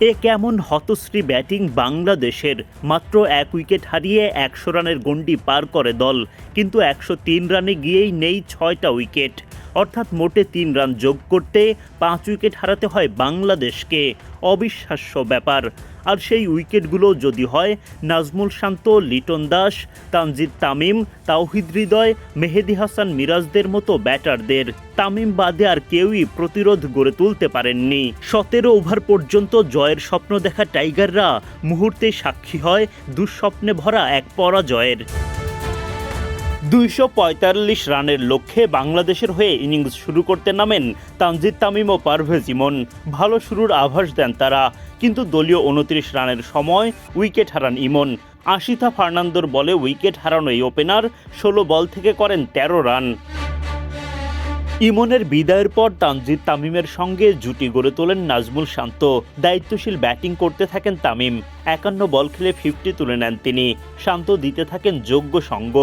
এ কেমন হতশ্রী ব্যাটিং বাংলাদেশের? মাত্র এক উইকেট হারিয়ে একশো রানের গণ্ডি পার করে দল, কিন্তু একশো তিন রানে গিয়েই নেই ছয়টা উইকেট। অর্থাৎ মোটে তিন রান যোগ করতে পাঁচ উইকেট হারাতে হয় বাংলাদেশকে। অবিশ্বাস্য ব্যাপার। আর সেই উইকেটগুলো যদি হয়, নাজমুল শান্ত, লিটন দাস, তানজিদ তামিম, তাওহিদ হৃদয়, মেহেদি হাসান মিরাজদের মতো ব্যাটারদের, তামিম বাদে আর কেউই প্রতিরোধ গড়ে তুলতে পারেননি। সতেরো ওভার পর্যন্ত জয়ের স্বপ্ন দেখা টাইগাররা, মুহূর্তে সাক্ষী হয়, দুঃস্বপ্নে ভরা এক পরাজয়ের। দুইশো পঁয়তাল্লিশ রানের লক্ষ্যে বাংলাদেশের হয়ে ইনিংস শুরু করতে নামেন তানজিদ তামিম ও পারভেজ ইমন। ভালো শুরুর আভাস দেন তারা, কিন্তু দলীয় উনত্রিশ রানের সময় উইকেট হারান ইমন। আশিথা ফার্নান্দোর বলে উইকেট হারানো এই ওপেনার ষোলো বল থেকে করেন তেরো রান। ইমনের বিদায়ের পর তানজিদ তামিমের সঙ্গে জুটি গড়ে তোলেন নাজমুল শান্ত। দায়িত্বশীল ব্যাটিং করতে থাকেন তামিম। একান্ন বল খেলে ফিফটি তুলে নেন তিনি। শান্ত দিতে থাকেন যোগ্য সঙ্গ।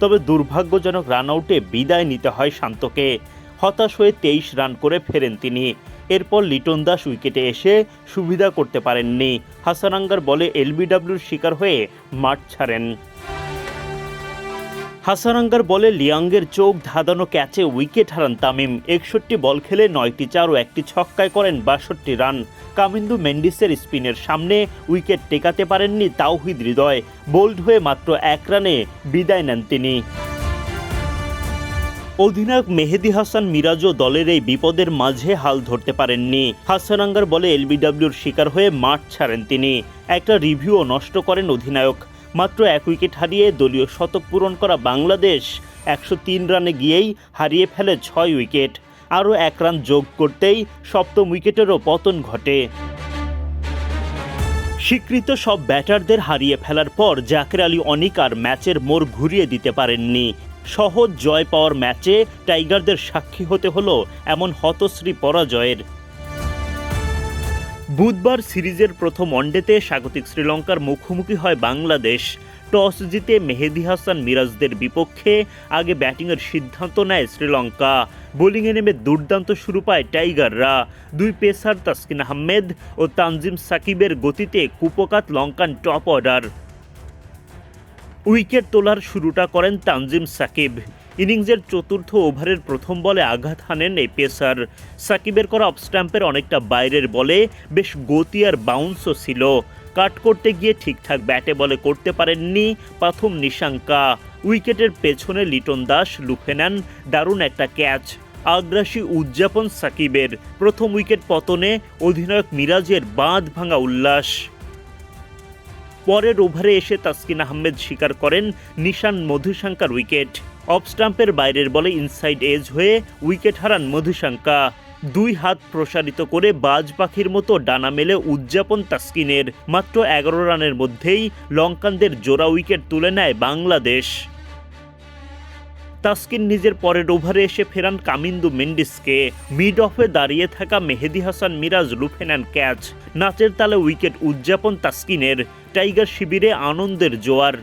তবে দুর্ভাগ্যজনক রান আউটে বিদায় নিতে হয় শান্তকে। হতাশ হয়ে তেইশ রান করে ফেরেন তিনি। এরপর লিটন দাস উইকেটে এসে সুবিধা করতে পারেননি। হাসানাঙ্গার বলে এলবিডব্লিউর শিকার হয়ে মাঠ ছাড়েন। হাসানাঙ্গার বলে লিয়াঙ্গের চোখ ধাঁধানো ক্যাচে উইকেট হারান তামিম। একষট্টি বল খেলে নয়টি চার ও একটি ছক্কায় করেন বাষট্টি রান। কামিন্দু মেন্ডিসের স্পিনের সামনে উইকেট টেকাতে পারেননি তাওহিদ হৃদয়। বোল্ড হয়ে মাত্র এক রানে বিদায় নেন তিনি। অধিনায়ক মেহেদি হাসান মিরাজও দলের এই বিপদের মাঝে হাল ধরতে পারেননি। হাসানাঙ্গার বলে এলবিডব্লিউর শিকার হয়ে মাঠ ছাড়েন তিনি। একটা রিভিউও নষ্ট করেন অধিনায়ক। মাত্র এক উইকেট হারিয়ে দলীয় শতক পূরণ করা বাংলাদেশ একশো তিন রানে গিয়েই হারিয়ে ফেলে ছয় উইকেট। আরও এক রান যোগ করতেই সপ্তম উইকেটেরও পতন ঘটে। স্বীকৃত সব ব্যাটারদের হারিয়ে ফেলার পর জাকের আলী অনিক আর ম্যাচের মোড় ঘুরিয়ে দিতে পারেননি। সহজ জয় পাওয়ার ম্যাচে টাইগারদের সাক্ষী হতে হলো এমন হতশ্রী পরাজয়ের। বুধবার সিরিজের প্রথম ওয়ানডেতে স্বাগতিক শ্রীলঙ্কার মুখোমুখি হয় বাংলাদেশ। টস জিতে মেহেদি হাসান মিরাজদের বিপক্ষে আগে ব্যাটিংয়ের সিদ্ধান্ত নেয় শ্রীলঙ্কা। বোলিংয়ে নেমে দুর্দান্ত শুরু পায় টাইগাররা। দুই পেসার তাসকিন আহমেদ ও তানজিম সাকিবের গতিতে কুপকাত লঙ্কান টপ অর্ডার। উইকেট তোলার শুরুটা করেন তানজিম সাকিব। ইনিংসের চতুর্থ ওভারের প্রথম বলে আঘাত হানেন এই পেসার। সাকিবের করা অফ স্ট্যাম্পের অনেকটা বাইরের বলে বেশ গতি আর বাউন্সও ছিল। কাট করতে গিয়ে ঠিকঠাক ব্যাটে বলে করতে পারেননি প্রথম নিশাঙ্কা। উইকেটের পেছনে লিটন দাস লুফে নেন, দারুণ একটা ক্যাচ আগ্রাসী উদযাপন সাকিবের। প্রথম উইকেট পতনে অধিনায়ক মিরাজের বাঁধ ভাঙা উল্লাস। পরের ওভারে এসে তাসকিন আহমেদ স্বীকার করেন নিশান মধুশঙ্কার উইকেট। অফ স্টাম্পের বাইরের বলে ইনসাইড এজ হয়ে উইকেট হারান মধুশঙ্কা। দুই হাত প্রসারিত করে বাজ পাখির মতো ডানা মেলে উদযাপন তাসকিনের। মাত্র এগারো রানের মধ্যেই লঙ্কানদের জোড়া উইকেট তুলে নেয় বাংলাদেশ। তাসকিন নিজের পরের ওভারে এসে ফেরান কামিন্দু মেন্ডিসকে। মিড অফে দাঁড়িয়ে থাকা মেহেদি হাসান মিরাজ লুফে নেন ক্যাচ। নাচের তালে উইকেট উদযাপন তাসকিনের। টাইগার শিবিরে আনন্দের জোয়ার।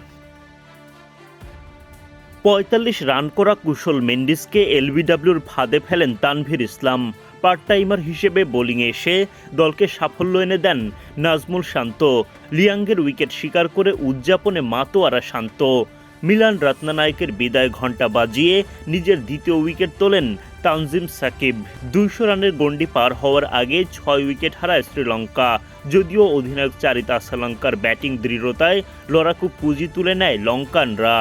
পঁয়তাল্লিশ রান করা কুশল মেন্ডিসকে এলবিডব্লিউর ফাঁদে ফেলেন তানভীর ইসলাম। পার্ট টাইমার হিসেবে বোলিংয়ে এসে দলকে সাফল্য এনে দেন নাজমুল শান্ত। লিয়াঙ্গের উইকেট শিকার করে উদযাপনে মাতোয়ারা শান্ত। মিলান রত্নানায়কের বিদায় ঘণ্টা বাজিয়ে নিজের দ্বিতীয় উইকেট তোলেন তানজিম সাকিব। দুইশো রানের গণ্ডি পার হওয়ার আগে ছয় উইকেট হারায় শ্রীলঙ্কা। যদিও অধিনায়ক চারিতা শ্রীলঙ্কার ব্যাটিং দৃঢ়তায় লড়াকু পুঁজি তুলে নেয় লঙ্কানরা।